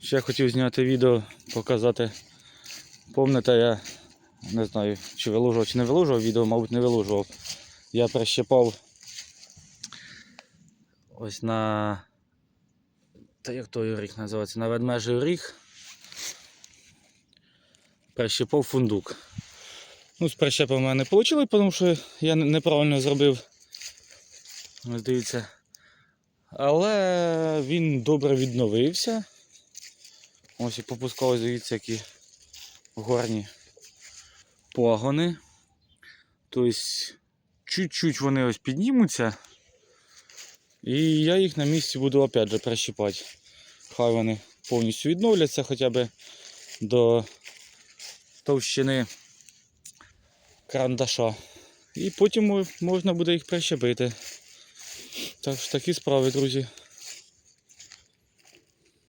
Ще хотів зняти відео, показати. Помните, я не знаю, чи вилужував, чи не вилужував відео, мабуть, не вилужував. Я прищепав ось на. Та як той ріг називається? На ведмежий ріг. Прищепав фундук. Ну, з прищепом в мене не вийшло, тому що я неправильно зробив. Ось дивіться. Але він добре відновився. Ось і попускалось, дивіться, які горні пагони. Тобто, чуть-чуть вони ось піднімуться. І я їх на місці буду опять же прищіпати. Хай вони повністю відновляться хоча б до товщини карандаша. І потім можна буде їх прищепити. Так що такі справи, друзі.